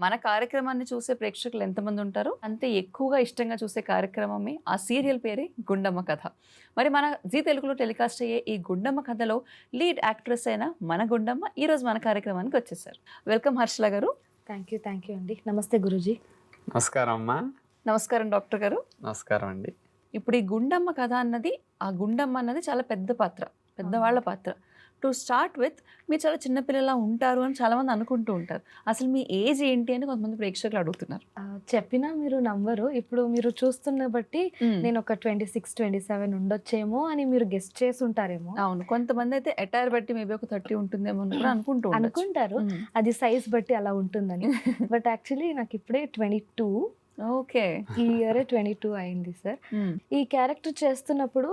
మన కార్యక్రమాన్ని చూసే ప్రేక్షకులు ఎంతమంది ఉంటారో అంతే ఎక్కువగా ఇష్టంగా చూసే కార్యక్రమమే ఆ సీరియల్ పేరే గుండమ్మ కథ. మరి మన జీ తెలుగులో టెలికాస్ట్ అయ్యే ఈ గుండమ్మ కథలో లీడ్ యాక్ట్రెస్ అయిన మన గుండమ్మ ఈరోజు మన కార్యక్రమానికి వచ్చేసారు. వెల్కమ్ హర్షల గారు. థ్యాంక్ యూ థ్యాంక్ యూ అండి. నమస్తే గురూజీ. నమస్కారం అమ్మా. నమస్కారం డాక్టర్ గారు. నమస్కారం అండి. ఇప్పుడు ఈ గుండమ్మ కథ అన్నది ఆ గుండమ్మ అన్నది చాలా పెద్ద పాత్ర పెద్దవాళ్ళ పాత్ర. టు స్టార్ట్ విత్ మీరు చాలా చిన్నపిల్లలా ఉంటారు అని చాలా మంది అనుకుంటూ ఉంటారు. అసలు మీ ఏజ్ ఏంటి అని కొంతమంది ప్రేక్షకులు అడుగుతున్నారు. చెప్పినా మీరు నంబరు ఇప్పుడు మీరు చూస్తున్న బట్టి నేను ఒక ట్వంటీ సిక్స్ ట్వంటీ సెవెన్ ఉండొచ్చేమో అని మీరు గెస్ట్ చేసి ఉంటారేమో. అవును. కొంతమంది అయితే అటైర్ బట్టి మేబీ ఒక థర్టీ ఉంటుందేమో అని కూడా అనుకుంటూ. అనుకుంటారు. అది సైజ్ బట్టి అలా ఉంటుందని. బట్ యాక్చువల్లీ నాకు ఇప్పుడే ట్వంటీ టూ. ఓకే. ఈ ఇయరే ట్వంటీ టూ అయింది సార్. ఈ క్యారెక్టర్ చేస్తున్నప్పుడు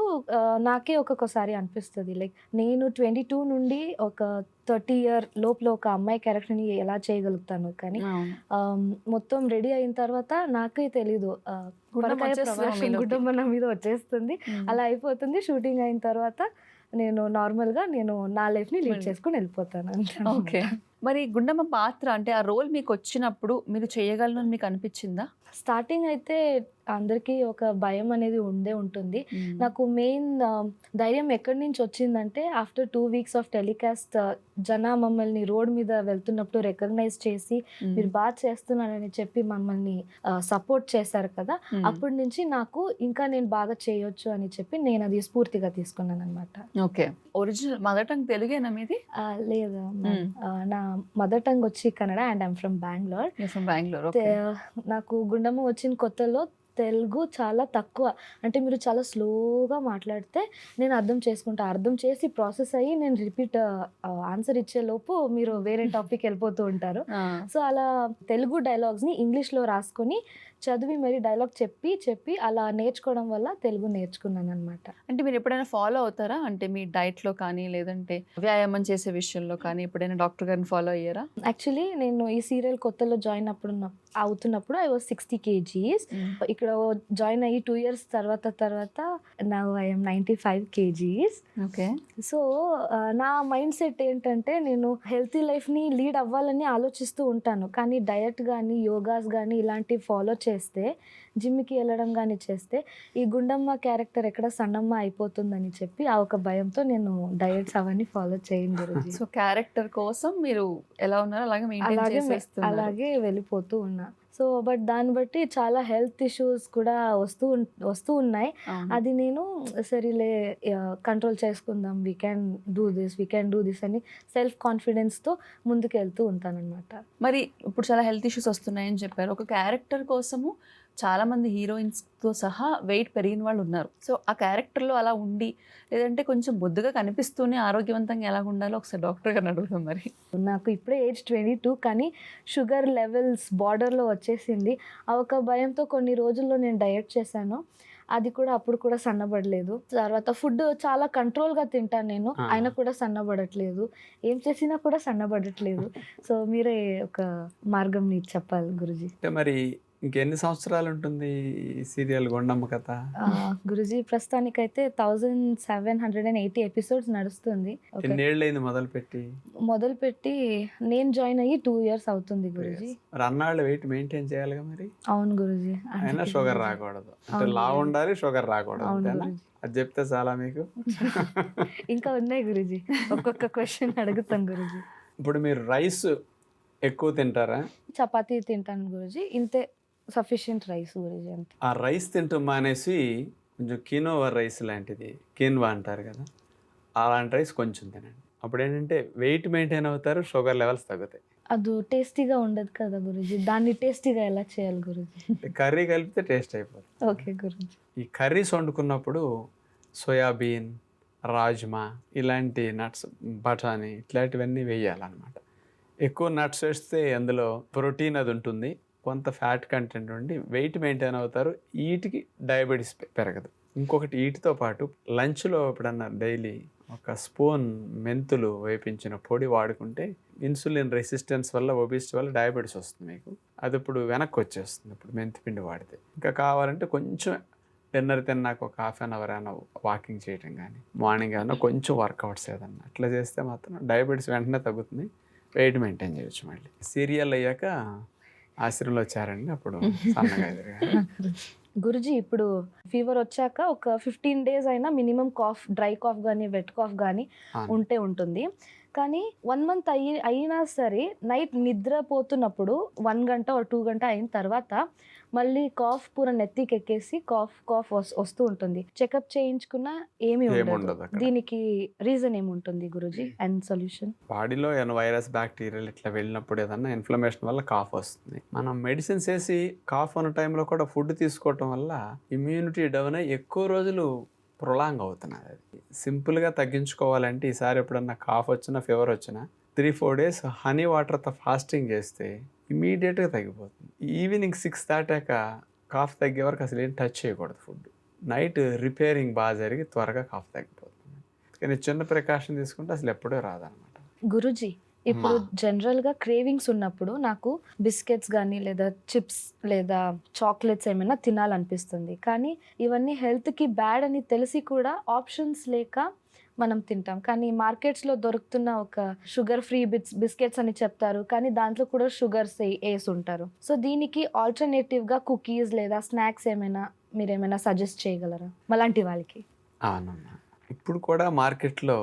నాకే ఒక్కొక్కసారి అనిపిస్తుంది. లైక్ నేను ట్వంటీ టూ నుండి ఒక థర్టీ ఇయర్ లోపల ఒక అమ్మాయి క్యారెక్టర్ని ఎలా చేయగలుగుతాను కానీ మొత్తం రెడీ అయిన తర్వాత నాకే తెలీదు. మన మీద వచ్చేస్తుంది. అలా అయిపోతుంది. షూటింగ్ అయిన తర్వాత నేను నార్మల్గా నేను నా లైఫ్ని లీడ్. చేసుకుని వెళ్ళిపోతాను ఓకే. మరి గుండమ్మ పాత్ర అంటే ఆ రోల్ మీకు వచ్చినప్పుడు మీరు చేయగలను అని మీకు అనిపించిందా? స్టార్టింగ్ అయితే అందరికీ ఒక భయం అనేది ఉండే ఉంటుంది. నాకు మెయిన్ ధైర్యం ఎక్కడి నుంచి వచ్చిందంటే after two weeks of telecast జన మమ్మల్ని రోడ్ మీద వెళ్తున్నప్పుడు రికగ్నైజ్ చేసి. మీరు బాగా చేస్తున్నారని చెప్పి మమ్మల్ని సపోర్ట్ చేశారు కదా. అప్పటి నుంచి నాకు ఇంకా నేను బాగా చేయొచ్చు అని చెప్పి నేను అది స్ఫూర్తిగా తీసుకున్నాను అనమాట ఓకే. ఒరిజినల్ మదర్ టంగ్ తెలుగేనా మీది? లేదు నా మదర్ టంగ్ వచ్చి Kannada and I'm from Bengaluru from Bengaluru నాకు గుండమ్మ వచ్చిన కొత్తలో తెలుగు చాలా తక్కువ. అంటే మీరు చాలా స్లోగా మాట్లాడితే నేను అర్థం చేసుకుంటా. అర్థం చేసి ప్రాసెస్ అయ్యి నేను రిపీట్ ఆన్సర్ ఇచ్చే లోపు మీరు వేరే టాపిక్ వెళ్ళిపోతూ ఉంటారు. సో అలా తెలుగు డైలాగ్స్ని ఇంగ్లీష్లో రాసుకొని చదివి మరి డైలాగ్ చెప్పి చెప్పి అలా నేర్చుకోవడం వల్ల తెలుగు నేర్చుకున్నాను అనమాట అంటే మీరు ఎప్పుడైనా ఫాలో అవుతారా? అంటే మీ డైట్లో కానీ లేదంటే వ్యాయామం చేసే విషయంలో కానీ ఎప్పుడైనా డాక్టర్ గారిని ఫాలో అయ్యారా? యాక్చువల్లీ నేను ఈ సీరియల్ కొత్తలో జాయిన్ అప్పుడు అవుతున్నప్పుడు ఐ వాజ్ సిక్స్టీ కేజీస్ ఇక్కడ జాయిన్ అయ్యి టూ ఇయర్స్ తర్వాత తర్వాత నా I'm ninety five kgs okay so నా మైండ్ సెట్ ఏంటంటే నేను హెల్తీ లైఫ్ని లీడ్ అవ్వాలని ఆలోచిస్తూ ఉంటాను. కానీ డయట్ కానీ యోగాస్ కానీ ఇలాంటివి ఫాలో చేస్తే జిమ్కి వెళ్ళడం కానీ చేస్తే ఈ గుండమ్మ క్యారెక్టర్ ఎక్కడ సన్నమ్మ అయిపోతుందని చెప్పి ఆ ఒక భయంతో నేను డయట్స్ అవన్నీ ఫాలో చేయను గురుజీ సో క్యారెక్టర్ కోసం మీరు ఎలా ఉన్నారో అలాగే మెయింటైన్ అలాగే అలాగే వెళ్ళిపోతూ ఉన్నా. సో బట్ దాన్ని బట్టి చాలా హెల్త్ ఇష్యూస్ కూడా వస్తూ వస్తూ ఉన్నాయి. అది నేను సరేలే కంట్రోల్ చేసుకుందాం we can do this we can do this అని సెల్ఫ్ కాన్ఫిడెన్స్తో ముందుకు వెళ్తూ ఉంటానన్నమాట. మరి ఇప్పుడు చాలా హెల్త్ ఇష్యూస్ వస్తున్నాయని చెప్పారు. ఒక క్యారెక్టర్ కోసము చాలా మంది హీరోయిన్స్తో సహా వెయిట్ పెరిగిన వాళ్ళు ఉన్నారు సో ఆ క్యారెక్టర్లో అలా ఉండి లేదంటే కొంచెం బొద్దుగా కనిపిస్తూనే ఆరోగ్యవంతంగా ఎలా ఉండాలో ఒకసారి డాక్టర్ గారిని అడుగుదాం మరి. నాకు ఇప్పుడే ఏజ్ ట్వంటీ టూ కానీ షుగర్ లెవెల్స్ బార్డర్లో వచ్చేసింది. ఆ ఒక భయంతో కొన్ని రోజుల్లో నేను డయట్ చేశాను. అది కూడా అప్పుడు కూడా సన్నబడలేదు. తర్వాత ఫుడ్ చాలా కంట్రోల్గా తింటాను నేను. ఆ. అయినా కూడా సన్నబడట్లేదు. ఏం చేసినా కూడా సన్నబడట్లేదు. సో మీరే ఒక మార్గం నీకు చెప్పాలి గురుజీ. అంటే మరి ఇంకెన్ని సంవత్సరాలు ఉంటుంది ఈ సీరియల్ గుండమ్మ కథ? గురుజీ ప్రస్తుతానికైతే thousand seven hundred and eighty episodes నడుస్తుంది. ఎన్నేళ్ళైంది మొదలుపెట్టి? మొదలుపెట్టి నేను జాయిన్ అయ్యి టూ ఇయర్స్ అవుతుంది గురుజీ. మరి అన్నాళ్ళు వెయిట్ మెయింటైన్ చేయాలిగా మరి? అవును గురుజీ. అయినా షుగర్. రాకూడదు. అంటే అవును లా గురూజీ. ఉండాలి షుగర్ రాకూడదు అంతేనా. అది చెప్తే చాలా మీకు? ఇంకా ఉన్నాయి గురుజీ. ఒక్కొక్క క్వశ్చన్ అడుగుతాను గురుజీ. ఇప్పుడు మీరు రైస్ ఎక్కువ తింటారా? చపాతీ తింటాను గురుజీ. ఇంతే. సఫిషియంట్ రైస్ గురుజీ అంతే ఆ రైస్ తింటూ మానేసి కొంచెం కినోవా రైస్ లాంటిది కిన్వా అంటారు కదా అలాంటి రైస్ కొంచెం తినండి. అప్పుడు ఏంటంటే వెయిట్ మెయింటైన్ అవుతారు షుగర్ లెవెల్స్ తగ్గుతాయి. అది టేస్టీగా ఉండదు కదా గురుజీ దాన్ని టేస్టీగా ఎలా చేయాలి గురుజీ? కర్రీ కలిపితే టేస్ట్ అయిపోతుంది ఓకే గురుజీ. ఈ కర్రీస్ వండుకున్నప్పుడు సోయాబీన్ రాజ్మా ఇలాంటి నట్స్ బఠానీ ఇట్లాంటివన్నీ వేయాలన్నమాట. ఎక్కువ నట్స్ వేస్తే అందులో ప్రోటీన్ అది ఉంటుంది కొంత ఫ్యాట్ కంటెంట్ ఉండి వెయిట్ మెయింటైన్ అవుతారు. ఈటికి డయాబెటీస్ పెరగదు. ఇంకొకటి వీటితో పాటు లంచ్లో ఎప్పుడన్నా డైలీ ఒక స్పూన్ మెంతులు వేపించిన పొడి వాడుకుంటే ఇన్సులిన్ రెసిస్టెన్స్ వల్ల ఒబిసిటీ వల్ల డయాబెటీస్ వస్తుంది మీకు. అది ఇప్పుడు వెనక్కి వచ్చేస్తుంది ఇప్పుడు మెంతిపిండి వాడితే. ఇంకా కావాలంటే కొంచెం డిన్నర్ తిన్నాక ఒక హాఫ్ అన్ అవర్ అయినా వాకింగ్ చేయటం కానీ మార్నింగ్ అయినా కొంచెం వర్కౌట్స్ ఏదన్నా అట్లా చేస్తే మాత్రం డయాబెటీస్ వెంటనే తగ్గుతుంది. వెయిట్ మెయింటైన్ చేయొచ్చు మళ్ళీ. సీరియల్ అయ్యాక ఆశ్రమంలో వచ్చారండి అప్పుడు సన్నగా గురుజీ ఇప్పుడు ఫీవర్ వచ్చాక ఒక ఫిఫ్టీన్ డేస్ అయినా మినిమం కాఫ్ డ్రై కాఫ్ కానీ వెట్ కాఫ్ కానీ. ఉంటే ఉంటుంది కానీ వన్ మంత్ అయ్యి అయినా సరే నైట్ నిద్రపోతున్నప్పుడు వన్ గంట టూ గంట అయిన తర్వాత మళ్ళీ కాఫ్ పూర నెత్తికి ఎక్కేసి కాఫ్ కాఫ్ వస్తూ ఉంటుంది. చెకప్ చేయించుకున్నా ఏమీ ఉండదు. దీనికి రీజన్ ఏముంటుంది గురుజీ? And solution? బాడీలో ఏమైనా వైరస్ బ్యాక్టీరియాలు ఇట్లా వెళ్ళినప్పుడు ఏదన్నా ఇన్ఫ్లమేషన్ వల్ల కాఫ్ వస్తుంది. మనం మెడిసిన్స్ వేసి కాఫ్ ఉన్న టైంలో కూడా ఫుడ్ తీసుకోవటం వల్ల ఇమ్యూనిటీ డౌన్ అయ్యి ఎక్కువ రోజులు ప్రొలాంగ్ అవుతున్నది అది. సింపుల్గా తగ్గించుకోవాలంటే ఈసారి ఎప్పుడన్నా కాఫ్ వచ్చినా ఫీవర్ వచ్చినా త్రీ ఫోర్ డేస్ హనీ వాటర్తో ఫాస్టింగ్ చేస్తే ఇమీడియట్గా తగ్గిపోతుంది. ఈవినింగ్ సిక్స్ దాటాక కాఫ్ తగ్గే వరకు అసలు ఏం టచ్ చేయకూడదు ఫుడ్ నైట్ రిపేరింగ్ బాగా జరిగి త్వరగా కాఫ్ తగ్గిపోతుంది. కానీ చిన్న ప్రికాషన్ తీసుకుంటే అసలు ఎప్పుడూ రాదనమాట. గురుజీ ఇప్పుడు. జనరల్గా క్రేవింగ్స్ ఉన్నప్పుడు నాకు బిస్కెట్స్ కానీ లేదా చిప్స్ లేదా చాక్లెట్స్ ఏమైనా తినాలనిపిస్తుంది. కానీ ఇవన్నీ health కి బ్యాడ్ అని తెలిసి కూడా ఆప్షన్స్ లేక మనం తింటాం. కానీ markets లో దొరుకుతున్న ఒక షుగర్ ఫ్రీ బిట్స్ బిస్కెట్స్ అని చెప్తారు. కానీ దాంట్లో కూడా షుగర్స్ వేసి ఉంటారు. సో దీనికి ఆల్టర్నేటివ్గా కుకీస్ లేదా స్నాక్స్ ఏమైనా మీరు ఏమైనా సజెస్ట్ చేయగలరా? మలాంటి వాళ్ళకి. అవునమ్మా ఇప్పుడు కూడా మార్కెట్లో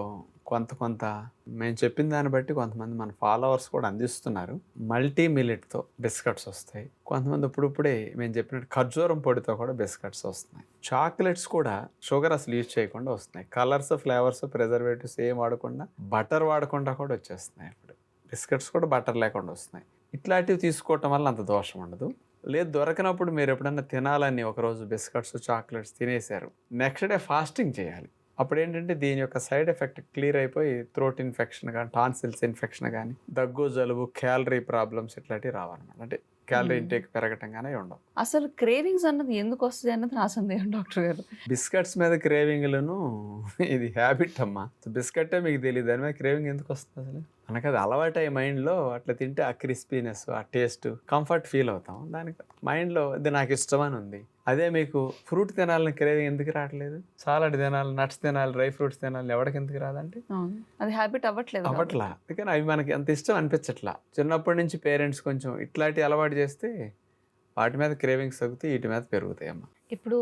కొంత కొంత మేము చెప్పిన దాన్ని బట్టి కొంతమంది మన ఫాలోవర్స్ కూడా అందిస్తున్నారు. మల్టీ మిల్లెట్తో బిస్కెట్స్ వస్తాయి. కొంతమంది ఇప్పుడిప్పుడే మేము చెప్పినట్టు ఖర్జూరం పొడితో కూడా బిస్కెట్స్ వస్తున్నాయి. చాక్లెట్స్ కూడా షుగర్ అసలు యూజ్ చేయకుండా వస్తున్నాయి. కలర్స్ ఫ్లేవర్స్ ప్రిజర్వేటివ్స్ ఏం వాడకుండా బటర్ వాడకుండా కూడా వచ్చేస్తున్నాయి ఇప్పుడు. బిస్కెట్స్ కూడా బటర్ లేకుండా వస్తున్నాయి. ఇట్లాంటివి తీసుకోవటం వల్ల అంత దోషం ఉండదు. లేదు దొరకనప్పుడు మీరు ఎప్పుడన్నా తినాలని ఒకరోజు బిస్కెట్స్ చాక్లెట్స్ తినేశారు. నెక్స్ట్ డే ఫాస్టింగ్ చేయాలి. అప్పుడు ఏంటంటే దీని యొక్క సైడ్ ఎఫెక్ట్ క్లియర్ అయిపోయి థ్రోట్ ఇన్ఫెక్షన్ కానీ టాన్సిల్స్ ఇన్ఫెక్షన్ కానీ దగ్గు జలుబు క్యాలరీ ప్రాబ్లమ్స్ ఇట్లాంటివి రావన్నమాట. అంటే క్యాలరీ. ఇంటేక్ పెరగటం కానీ ఉండవు. అసలు క్రేవింగ్స్ అన్నది ఎందుకు వస్తుంది అన్నది నా సందేహం డాక్టర్ గారు. బిస్కెట్స్ మీద క్రేవింగ్లను ఇది హ్యాబిట్ అమ్మా. బిస్కెటే మీకు తెలియదు దాని మీద క్రేవింగ్ ఎందుకు వస్తుంది అసలు? మనకు అది అలవాటు అయ్యే మైండ్లో అట్లా తింటే ఆ క్రిస్పీనెస్ ఆ టేస్ట్ కంఫర్ట్ ఫీల్ అవుతాం. దానికి మైండ్లో ఇది నాకు ఇష్టమని ఉంది. అదే మీకు ఫ్రూట్ తినాలని క్రేవింగ్ ఎందుకు రావట్లేదు? సాలడ్ తినాలి నట్స్ తినాలి డ్రై ఫ్రూట్స్ తినాలి ఎవరికి ఎందుకు రాదంటే. అది హ్యాబిట్ అవ్వట్లేదు. అవ్వట్లా. అందుకని అవి మనకి అంత ఇష్టం అనిపించట్లా. చిన్నప్పటి నుంచి పేరెంట్స్ కొంచెం ఇట్లాంటి అలవాటు చేస్తే వాటి మీద క్రేవింగ్స్ తగ్గుతాయి వీటి మీద పెరుగుతాయి అమ్మ ఇప్పుడు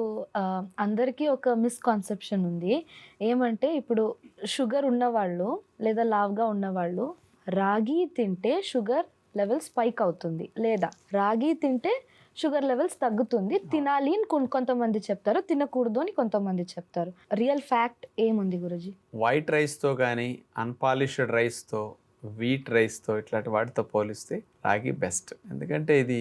అందరికీ ఒక మిస్కాన్సెప్షన్ ఉంది. ఏమంటే ఇప్పుడు షుగర్ ఉన్నవాళ్ళు లేదా లావుగా ఉన్నవాళ్ళు రాగి తింటే షుగర్ లెవెల్ స్పైక్ అవుతుంది. లేదా రాగి తింటే షుగర్ లెవెల్స్ తగ్గుతుంది. తినాలి అని కొంతమంది చెప్తారు. తినకూడదు అని కొంతమంది చెప్తారు. రియల్ ఫ్యాక్ట్ ఏముంది గురుజీ? వైట్ రైస్తో కానీ అన్పాలిష్డ్ రైస్తో వీట్ రైస్తో ఇట్లాంటి వాటితో పోలిస్తే రాగి బెస్ట్. ఎందుకంటే ఇది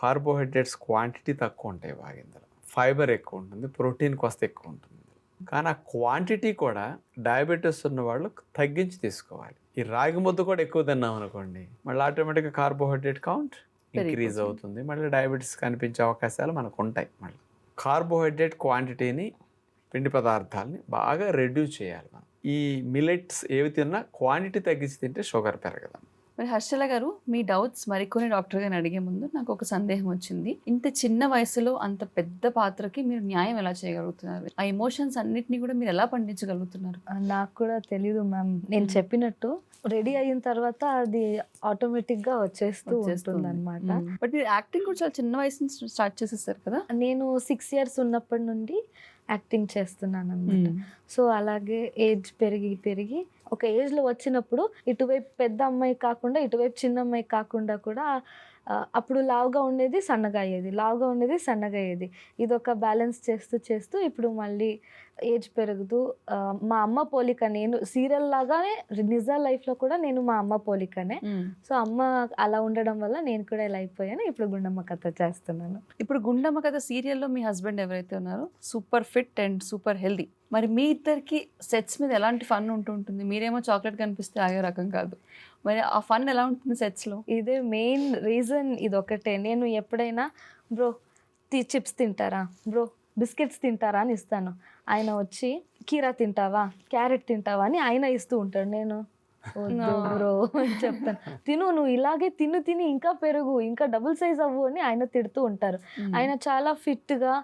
కార్బోహైడ్రేట్స్ క్వాంటిటీ తక్కువ ఉంటాయి బాగా ఇందులో. ఫైబర్ ఎక్కువ ఉంటుంది ప్రోటీన్ కొస్త ఎక్కువ ఉంటుంది. కానీ ఆ క్వాంటిటీ కూడా డయాబెటీస్ ఉన్న వాళ్ళు తగ్గించి తీసుకోవాలి. ఈ రాగి ముద్ద కూడా ఎక్కువ తిన్నాం అనుకోండి మళ్ళీ ఆటోమేటిక్గా కార్బోహైడ్రేట్ కౌంట్ ఇంక్రీజ్. అవుతుంది. మళ్ళీ డయాబెటీస్ కనిపించే అవకాశాలు మనకు ఉంటాయి మళ్ళీ. కార్బోహైడ్రేట్ క్వాంటిటీని పిండి పదార్థాలని బాగా రెడ్యూస్ చేయాలి మనం. ఈ మిలెట్స్ ఏవి తిన్నా క్వాంటిటీ తగ్గించి తింటే షుగర్ పెరగదు. మరి హర్షల గారు మీ డౌట్స్ మరికొన్ని డాక్టర్ గారిని అడిగే ముందు నాకు ఒక సందేహం వచ్చింది. ఇంత చిన్న వయసులో అంత పెద్ద పాత్రకి మీరు న్యాయం ఎలా చేయగలుగుతున్నారు? ఆ ఎమోషన్స్ అన్నిటిని కూడా మీరు ఎలా పండించగలుగుతున్నారు? నాకు కూడా తెలీదు మ్యామ్ నేను చెప్పినట్టు రెడీ అయిన తర్వాత అది ఆటోమేటిక్గా వచ్చేస్తూ ఉంటుంది అనమాట బట్ మీరు యాక్టింగ్ కూడా చాలా చిన్న వయసు నుంచి స్టార్ట్ చేసేస్తారు కదా? నేను సిక్స్ ఇయర్స్ ఉన్నప్పటి నుండి యాక్టింగ్ చేస్తున్నాను అనమాట సో అలాగే ఏజ్ పెరిగి పెరిగి ఒక ఏజ్లో వచ్చినప్పుడు ఇటువైపు పెద్ద అమ్మాయి కాకుండా ఇటువైపు చిన్న అమ్మాయి కాకుండా కూడా అప్పుడు లావుగా ఉండేది సన్నగా అయ్యేది లావుగా ఉండేది సన్నగా అయ్యేది. ఇది ఒక బ్యాలెన్స్ చేస్తూ చేస్తూ ఇప్పుడు మళ్ళీ ఏజ్ పెరుగుతూ మా అమ్మ పోలిక నేను సీరియల్ లాగానే నిజ లైఫ్లో కూడా నేను మా అమ్మ పోలికనే. సో అమ్మ అలా ఉండడం వల్ల నేను కూడా ఇలా అయిపోయాను. ఇప్పుడు గుండమ్మ కథ చేస్తున్నాను. ఇప్పుడు గుండమ్మ కథ సీరియల్లో మీ హస్బెండ్ ఎవరైతే ఉన్నారో super fit and super healthy మరి మీ ఇద్దరికి సెట్స్ మీద ఎలాంటి ఫన్ ఉంటుంటుంది? మీరేమో చాక్లెట్ కనిపిస్తే ఆగే రకం కాదు. మరి ఆ ఫన్ ఎలా ఉంటుంది సెట్స్లో? ఇదే మెయిన్ రీజన్ ఇది ఒకటే నేను ఎప్పుడైనా బ్రో తి చిప్స్ తింటారా? బ్రో బిస్కెట్స్ తింటారా? అని ఇస్తాను. ఆయన వచ్చి కీరా తింటావా? క్యారెట్ తింటావా? అని ఆయన ఇస్తూ ఉంటాడు. నేను. బ్రో అని చెప్తాను. తిను నువ్వు ఇలాగే తిను తిని ఇంకా పెరుగు ఇంకా డబుల్ సైజ్ అవ్వు అని ఆయన తిడుతూ ఉంటారు. ఆయన చాలా ఫిట్గా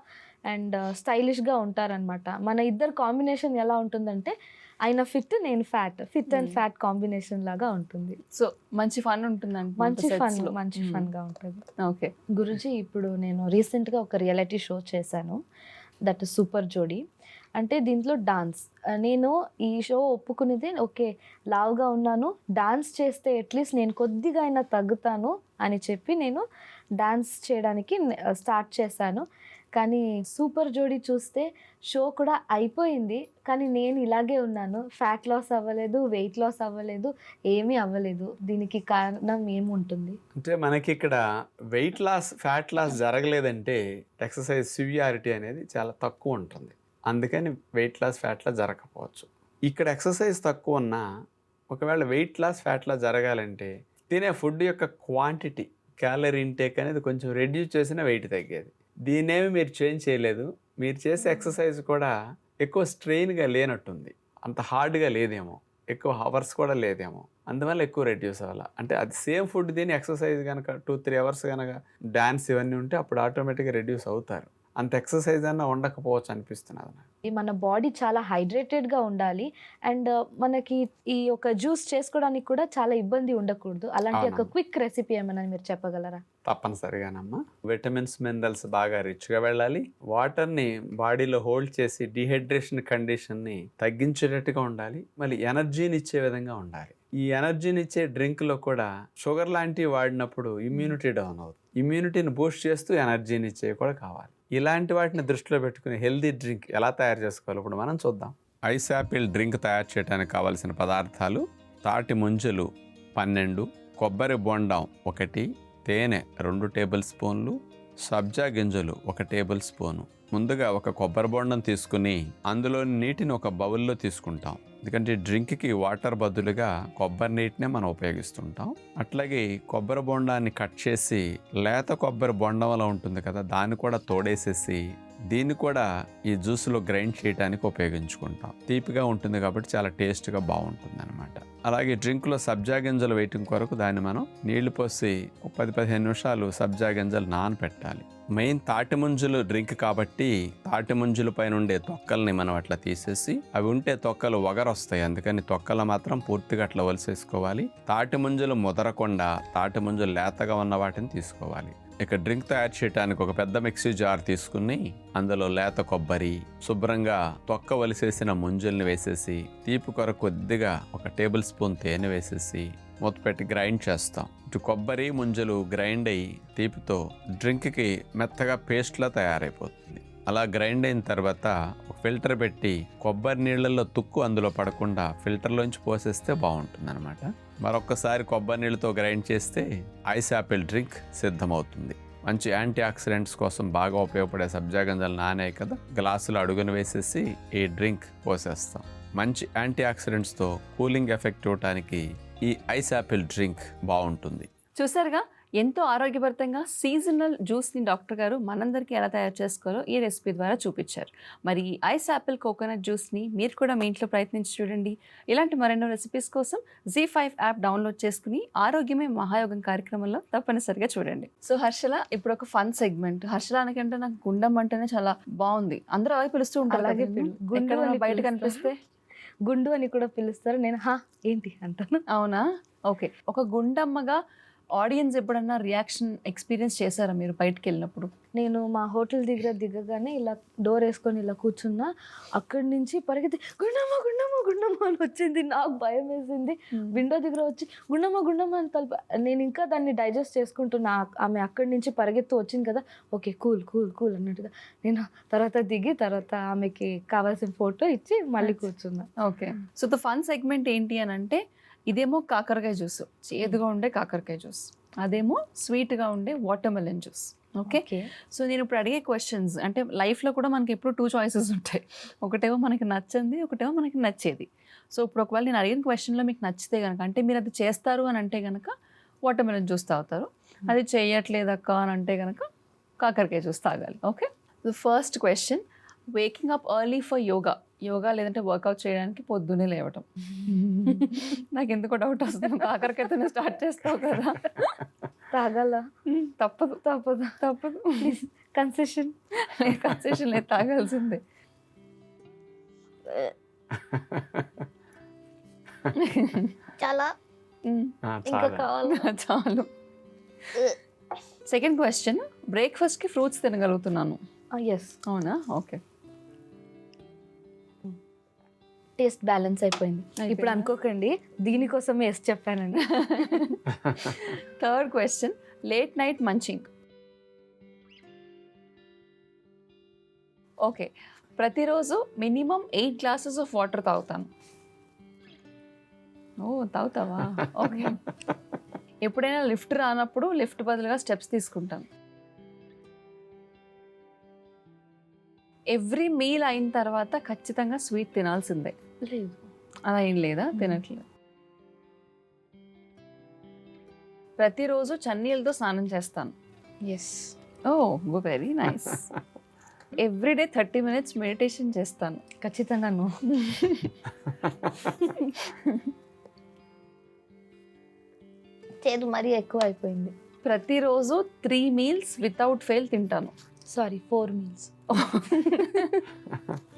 అండ్ స్టైలిష్గా ఉంటారనమాట మన ఇద్దరు కాంబినేషన్ ఎలా ఉంటుందంటే ఆయన ఫిట్ నేను fat fit and Hmm. Fat combination లాగా ఉంటుంది. సో మంచి ఫన్ ఉంటుంది మంచి ఫన్ మంచి ఫన్గా ఉంటుంది. ఓకే గురుజీ ఇప్పుడు నేను రీసెంట్గా ఒక రియాలిటీ షో చేశాను. దట్ సూపర్ జోడీ అంటే దీంట్లో డాన్స్ నేను ఈ షో ఒప్పుకునేది ఓకే లావుగా ఉన్నాను. డాన్స్ చేస్తే అట్లీస్ట్ నేను కొద్దిగా అయినా తగ్గుతాను అని చెప్పి నేను డాన్స్ చేయడానికి స్టార్ట్ చేశాను. కానీ సూపర్ జోడీ చూస్తే షో కూడా అయిపోయింది. కానీ నేను ఇలాగే ఉన్నాను. ఫ్యాట్ లాస్ అవ్వలేదు వెయిట్ లాస్ అవ్వలేదు ఏమీ అవ్వలేదు. దీనికి కారణం ఏముంటుంది? అంటే మనకి ఇక్కడ వెయిట్ లాస్ ఫ్యాట్ లాస్ జరగలేదంటే ఎక్సర్సైజ్ సివియారిటీ అనేది చాలా తక్కువ ఉంటుంది. అందుకని వెయిట్ లాస్ ఫ్యాట్ లాస్ జరగకపోవచ్చు. ఇక్కడ ఎక్సర్సైజ్ తక్కువ ఉన్నా ఒకవేళ వెయిట్ లాస్ ఫ్యాట్ లాస్ జరగాలంటే తినే ఫుడ్ యొక్క క్వాంటిటీ క్యాలరీ ఇంటేక్ అనేది కొంచెం రెడ్యూస్ చేసిన వెయిట్ తగ్గేది. దీనేమి మీరు చేంజ్ చేయలేదు. మీరు చేసే ఎక్సర్సైజ్ కూడా ఎక్కువ స్ట్రెయిన్గా లేనట్టుంది. అంత హార్డ్గా లేదేమో. ఎక్కువ హవర్స్ కూడా లేదేమో. అందువల్ల ఎక్కువ రెడ్యూస్ అవ్వాలి. అంటే అది సేమ్ ఫుడ్ తిని ఎక్సర్సైజ్ కనుక టూ త్రీ అవర్స్ కనుక డ్యాన్స్ ఇవన్నీ ఉంటే అప్పుడు ఆటోమేటిక్గా రెడ్యూస్ అవుతారు. అంత ఎక్సర్సైజ్ అన్న ఉండకపోవచ్చు అనిపిస్తున్నది నాకు. ఈ మన బాడీ చాలా హైడ్రేటెడ్గా ఉండాలి అండ్ మనకి ఈ యొక్క జ్యూస్ చేసుకోవడానికి కూడా చాలా ఇబ్బంది ఉండకూడదు. అలాంటి ఒక. క్విక్ రెసిపీ ఏమైనా మీరు చెప్పగలరా? తప్పనిసరిగానమ్మా. విటమిన్స్ మినరల్స్ బాగా రిచ్గా వెళ్ళాలి. వాటర్ని బాడీలో హోల్డ్ చేసి డిహైడ్రేషన్ కండిషన్ని తగ్గించేటట్టుగా ఉండాలి. మళ్ళీ ఎనర్జీని ఇచ్చే విధంగా ఉండాలి. ఈ ఎనర్జీని ఇచ్చే డ్రింక్లో కూడా షుగర్ లాంటివి వాడినప్పుడు ఇమ్యూనిటీ డౌన్ అవుతుంది. ఇమ్యూనిటీని బూస్ట్ చేస్తూ ఎనర్జీని ఇచ్చేవి కూడా కావాలి. ఇలాంటి వాటిని దృష్టిలో పెట్టుకుని హెల్దీ డ్రింక్ ఎలా తయారు చేసుకోవాలి? ఇప్పుడు మనం చూద్దాం. ఐస్ యాపిల్ డ్రింక్ తయారు చేయడానికి కావలసిన పదార్థాలు తాటి ముంజలు పన్నెండు కొబ్బరి బొండం ఒకటి తేనె రెండు టేబుల్ స్పూన్లు సబ్జా గింజలు ఒక టేబుల్ స్పూను. ముందుగా ఒక కొబ్బరి బొండం తీసుకుని అందులోని నీటిని ఒక బౌల్లో తీసుకుంటాం. ఎందుకంటే డ్రింక్కి వాటర్ బదులుగా కొబ్బరి నీటినే మనం ఉపయోగిస్తుంటాం. అట్లాగే కొబ్బరి బొండాన్ని కట్ చేసి లేత కొబ్బరి బొండంలో ఉంటుంది కదా దాన్ని కూడా తోడేసేసి దీన్ని కూడా ఈ జ్యూస్లో గ్రైండ్ చేయడానికి ఉపయోగించుకుంటాం. తీపిగా ఉంటుంది కాబట్టి చాలా టేస్ట్గా బాగుంటుంది అనమాట అలాగే డ్రింక్లో సబ్జా గింజలు వేయటం కొరకు దాన్ని మనం నీళ్ళు పోసి పది పదిహేను నిమిషాలు సబ్జా గింజలు నానబెట్టాలి మెయిన్ తాటి ముంజులు డ్రింక్ కాబట్టి తాటి ముంజుల పైన ఉండే తొక్కల్ని మనం అట్లా తీసేసి అవి ఉంటే తొక్కలు వగరొస్తాయి. అందుకని తొక్కలు మాత్రం పూర్తిగా అట్లా వలిసేసుకోవాలి. తాటి ముంజలు ముదరకుండా తాటి ముంజలు లేతగా ఉన్న వాటిని తీసుకోవాలి. ఇక డ్రింక్ తయారు చేయడానికి ఒక పెద్ద మిక్సీ జార్ తీసుకుని అందులో లేత కొబ్బరి శుభ్రంగా తొక్క వలిసేసిన ముంజల్ని వేసేసి తీపి కొరకు కొద్దిగా ఒక టేబుల్ స్పూన్ తేనె వేసేసి మూత పెట్టి గ్రైండ్ చేస్తాం. ఇటు కొబ్బరి ముంజలు గ్రైండ్ అయ్యి తీపితో డ్రింక్కి మెత్తగా పేస్ట్లా తయారైపోతుంది. అలా గ్రైండ్ అయిన తర్వాత ఒక ఫిల్టర్ పెట్టి కొబ్బరి నీళ్ళల్లో తుక్కు అందులో పడకుండా ఫిల్టర్లోంచి పోసేస్తే బాగుంటుంది అనమాట మరొకసారి కొబ్బరి నీళ్ళతో గ్రైండ్ చేస్తే ఐస్ యాపిల్ డ్రింక్ సిద్ధమవుతుంది. మంచి యాంటీ ఆక్సిడెంట్స్ కోసం బాగా ఉపయోగపడే సబ్జా గింజలు నానే కదా గ్లాసులో అడుగున వేసేసి ఈ డ్రింక్ పోసేస్తాం. మంచి యాంటీ ఆక్సిడెంట్స్తో కూలింగ్ ఎఫెక్ట్ ఇవ్వటానికి ఈ ఐస్ యాపిల్ డ్రింక్ బాగుంటుంది. చూసారుగా? ఎంతో ఆరోగ్యభరితంగా సీజనల్ జ్యూస్ని డాక్టర్ గారు మనందరికీ ఎలా తయారు చేసుకోవాలో ఈ రెసిపీ ద్వారా చూపించారు. మరి ఈ ఐస్ యాపిల్ కోకోనట్ జ్యూస్ని మీరు కూడా మీ ఇంట్లో ప్రయత్నించి చూడండి. ఇలాంటి మరెన్నో రెసిపీస్ కోసం జీ ఫైవ్ యాప్ డౌన్లోడ్ చేసుకుని ఆరోగ్యమే మహాయోగం కార్యక్రమంలో తప్పనిసరిగా చూడండి. సో హర్షల ఇప్పుడు ఒక ఫన్ సెగ్మెంట్. హర్షల అనకంటే నాకు గుండం అంటేనే చాలా బాగుంది. అందరూ అలాగే పిలుస్తూ ఉంటారు అలాగే? గుండు బయట. కనిపిస్తే గుండు అని కూడా పిలుస్తారు. నేను హా ఏంటి? అంటాను. అవునా? ఓకే. ఒక గుండమ్మగా ఆడియన్స్ ఎప్పుడన్నా రియాక్షన్ ఎక్స్పీరియన్స్ చేశారా మీరు బయటకు వెళ్ళినప్పుడు నేను మా హోటల్ దగ్గర దిగగానే ఇలా డోర్ వేసుకొని ఇలా కూర్చున్నా. అక్కడి నుంచి పరిగెత్తి గుండమ్మ గుండమ్మ గుండమ్మ అని వచ్చింది. నాకు భయం వేసింది. విండో దగ్గర వచ్చి గుండమ్మ గుండమ్మ అని తలుపు. నేను ఇంకా దాన్ని డైజెస్ట్ చేసుకుంటున్నా. ఆమె అక్కడి నుంచి పరిగెత్తు వచ్చింది కదా. ఓకే కూల్ కూల్ కూల్ అన్నట్టుగా. నేను తర్వాత దిగి తర్వాత ఆమెకి కావాల్సిన ఫోటో ఇచ్చి మళ్ళీ. కూర్చున్నా. Okay. So the fun segment ఏంటి అని అంటే ఇదేమో కాకరకాయ జ్యూస్. చేదుగా ఉండే కాకరకాయ జ్యూస్. అదేమో స్వీట్గా ఉండే watermelon juice. Okay? So నేను ఇప్పుడు అడిగే క్వశ్చన్స్ అంటే లైఫ్లో కూడా మనకి ఎప్పుడు టూ చాయిసెస్ ఉంటాయి. ఒకటేమో మనకి నచ్చింది ఒకటేమో మనకి నచ్చేది. సో ఇప్పుడు ఒకవేళ నేను అడిగిన క్వశ్చన్లో మీకు నచ్చితే కనుక అంటే మీరు అది చేస్తారు అని అంటే కనుక వాటర్ మెలన్ జ్యూస్ తాగుతారు. అది చేయట్లేదక్క అని అంటే కనుక కాకరకాయ జ్యూస్ తాగాలి. Okay? First question waking up early for yoga yoga లేదంటే వర్కౌట్ చేయడానికి పొద్దునే లేవటం. నాకు ఎందుకో డౌట్ వస్తుంది. కాకరకాయతోనే స్టార్ట్ చేస్తావు కదా. తాగాల? తప్పదు. తప్పదు. తప్పదు. కన్సెషన్. కన్సెషన్ లేదు తాగాల్సిందే. చాలా. ఇంకా కావాలి? చాలు. సెకండ్ క్వశ్చన్ బ్రేక్ఫాస్ట్కి ఫ్రూట్స్ తినగలుగుతున్నాను. ఎస్ అవునా? ఓకే. టేస్ట్ బ్యాలెన్స్ అయిపోయింది. ఇప్పుడు? అనుకోకండి దీనికోసమే ఎస్ చెప్పానండి third question late night munching okay ప్రతిరోజు minimum eight glasses of water తాగుతాను. ఓ తాగుతావా? ఓకే ఎప్పుడైనా లిఫ్ట్ రానప్పుడు లిఫ్ట్ బదులుగా స్టెప్స్ తీసుకుంటాను. ఎవ్రీ మీల్ అయిన తర్వాత ఖచ్చితంగా స్వీట్ తినాల్సిందే. లేదు. అలా ఏం లేదా తినట్లేదు. ప్రతిరోజు చన్నీళ్ళతో స్నానం చేస్తాను. Yes oh very nice. Everyday thirty minutes meditation చేస్తాను. ఖచ్చితంగా నో. చేదు మరీ ఎక్కువ అయిపోయింది. ప్రతిరోజు త్రీ మీల్స్ వితౌట్ ఫెయిల్ తింటాను. Sorry four meals.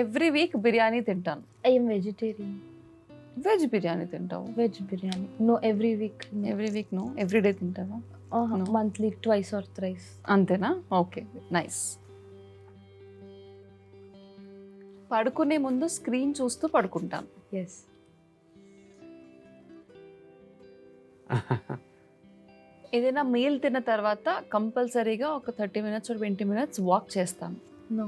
Every week biryani తింటాను. ఐఎమ్ వెజిటేరియన్ వెజ్ బిర్యానీ తింటావు. Veg biryani. No every week every week no every day తింటావా. మంత్లీ ట్వైస్ ఆర్ థ్రైస్ అంతేనా? ఓకే నైస్ పడుకునే ముందు స్క్రీన్ చూస్తూ పడుకుంటాను. ఎస్ ఏదైనా మీల్ తిన్న తర్వాత కంపల్సరీగా ఒక thirty minutes twenty minutes walk చేస్తాను. నో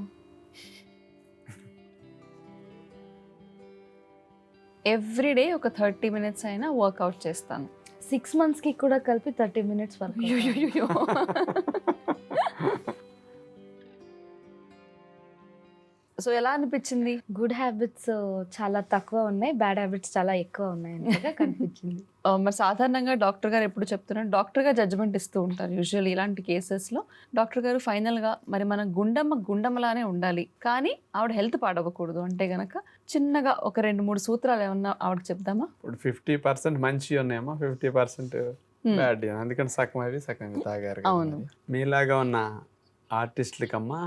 ఎవ్రీ డే ఒక థర్టీ మినిట్స్ అయినా వర్కౌట్ చేస్తాను. సిక్స్ మంత్స్కి కూడా కలిపి థర్టీ మినిట్స్ వరకు సో ఎలా అనిపించింది? గుడ్ హ్యాబిట్స్ చాలా తక్కువ ఉన్నాయి. బ్యాడ్ హ్యాబిట్స్ చాలా ఎక్కువ ఉన్నాయి అన్నట్టుగా కనిపించింది. మరి సాధారణంగా డాక్టర్ గారు ఎప్పుడు చెప్తున్నారు? డాక్టర్ గారు జడ్జ్మెంట్ ఇస్తూ ఉంటారు యూజువల్ ఇలాంటి కేసెస్లో డాక్టర్ గారు ఫైనల్గా మరి మన గుండమ్మ గుండమ్మలానే ఉండాలి. కానీ ఆవిడ హెల్త్ పాడవకూడదు అంటే గనక చిన్నగా ఒక రెండు మూడు సూత్రాలు ఏమన్నా ఆవిడకి చెప్దామా? ఇప్పుడు ఫిఫ్టీ పర్సెంట్ మంచి ఉన్నాయేమో ఫిఫ్టీ పర్సెంట్. బ్యాడ్ అందుకని సగం అవి సగం తాగారు. మీలాగా ఉన్న ఆర్టిస్టులకమ్మా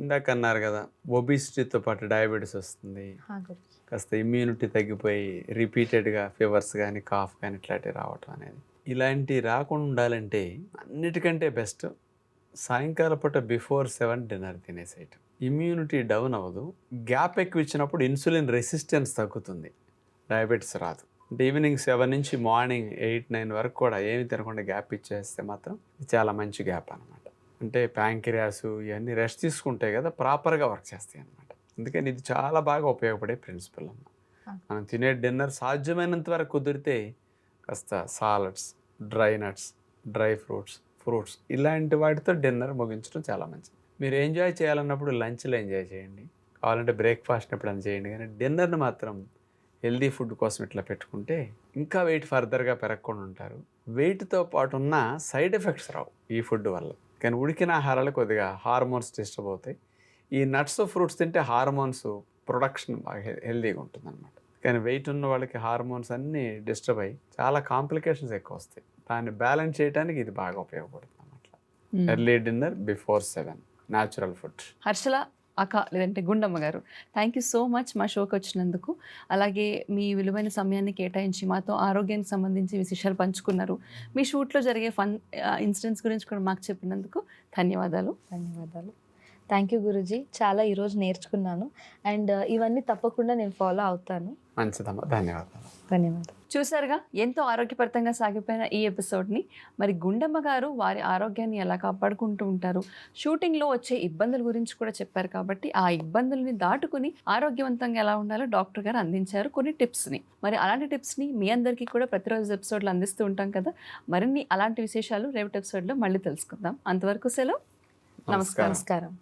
ఇందాక అన్నారు కదా ఒబిసిటీతో పాటు డయాబెటీస్ వస్తుంది. కాస్త ఇమ్యూనిటీ తగ్గిపోయి రిపీటెడ్గా ఫీవర్స్ కానీ కాఫ్ కానీ ఇట్లాంటివి రావటం అనేది. ఇలాంటివి రాకుండా ఉండాలంటే అన్నిటికంటే బెస్ట్ సాయంకాల పూట బిఫోర్ సెవెన్ డిన్నర్ తినేసేయటం. ఇమ్యూనిటీ డౌన్ అవ్వదు. గ్యాప్ ఎక్కువ ఇచ్చినప్పుడు ఇన్సులిన్ రెసిస్టెన్స్ తగ్గుతుంది. డయాబెటీస్ రాదు. అంటే ఈవినింగ్ సెవెన్ నుంచి మార్నింగ్ ఎయిట్ నైన్ వరకు కూడా ఏమి తినకుండా గ్యాప్ ఇచ్చేస్తే మాత్రం ఇది చాలా మంచి గ్యాప్ అనమాట అంటే ప్యాంక్రియాస్ ఇవన్నీ రెస్ట్ తీసుకుంటాయి కదా ప్రాపర్గా వర్క్ చేస్తాయి అనమాట అందుకని ఇది చాలా బాగా ఉపయోగపడే ప్రిన్సిపల్ అన్న మనం తినే డిన్నర్ సాధ్యమైనంత వరకు కుదిరితే కాస్త salads dry nuts dry fruits fruits ఇలాంటి వాటితో డిన్నర్ ముగించడం చాలా మంచిది. మీరు ఎంజాయ్ చేయాలన్నప్పుడు లంచ్లో ఎంజాయ్ చేయండి. కావాలంటే బ్రేక్ఫాస్ట్ ఎప్పుడైనా చేయండి. కానీ డిన్నర్ని మాత్రం హెల్దీ ఫుడ్ కోసం ఇట్లా పెట్టుకుంటే ఇంకా వెయిట్ ఫర్దర్గా పెరగకుండా ఉంటారు. వెయిట్తో పాటు ఉన్న సైడ్ ఎఫెక్ట్స్ రావు ఈ ఫుడ్ వల్ల. కానీ ఉడికిన ఆహారాలు కొద్దిగా హార్మోన్స్ డిస్టర్బ్ అవుతాయి. ఈ నట్స్ ఫ్రూట్స్ తింటే హార్మోన్స్ ప్రొడక్షన్ బాగా హెల్దీగా ఉంటుంది అనమాట కానీ వెయిట్ ఉన్న వాళ్ళకి హార్మోన్స్ అన్నీ డిస్టర్బ్ అయ్యి చాలా కాంప్లికేషన్స్ ఎక్కువ వస్తాయి. దాన్ని బ్యాలెన్స్ చేయడానికి ఇది బాగా ఉపయోగపడుతుంది అన్నమాట. Early dinner before seven. Natural food. Harshala అక్క లేదంటే గుండమ్మ గారు. థ్యాంక్ యూ సో మచ్ మా షోకి వచ్చినందుకు. అలాగే మీ విలువైన సమయాన్ని కేటాయించి మాతో ఆరోగ్యానికి సంబంధించి విశేషాలు పంచుకున్నారు. మీ షూట్లో జరిగే ఫన్ ఇన్సిడెంట్స్ గురించి కూడా మాకు చెప్పినందుకు ధన్యవాదాలు. ధన్యవాదాలు. Thank you Guruji. చాలా ఈరోజు నేర్చుకున్నాను. అండ్ ఇవన్నీ తప్పకుండా నేను ఫాలో అవుతాను. మంచిదమ్మా. ధన్యవాదాలు. ధన్యవాదాలు. చూసారుగా ఎంతో ఆరోగ్యపరంగా సాగిపోయిన ఈ ఎపిసోడ్ని మరి గుండమ్మ గారు వారి ఆరోగ్యాన్ని ఎలా కాపాడుకుంటూ ఉంటారు షూటింగ్లో వచ్చే ఇబ్బందుల గురించి కూడా చెప్పారు కాబట్టి ఆ ఇబ్బందుల్ని దాటుకుని ఆరోగ్యవంతంగా ఎలా ఉండాలో డాక్టర్ గారు అందించారు కొన్ని టిప్స్ని. మరి అలాంటి టిప్స్ని మీ అందరికీ కూడా ప్రతిరోజు ఎపిసోడ్లో అందిస్తూ ఉంటాం కదా మరిన్ని అలాంటి విశేషాలు రేపటి ఎపిసోడ్లో మళ్ళీ తెలుసుకుందాం. అంతవరకు సెలవు. నమస్కారం. నమస్కారం.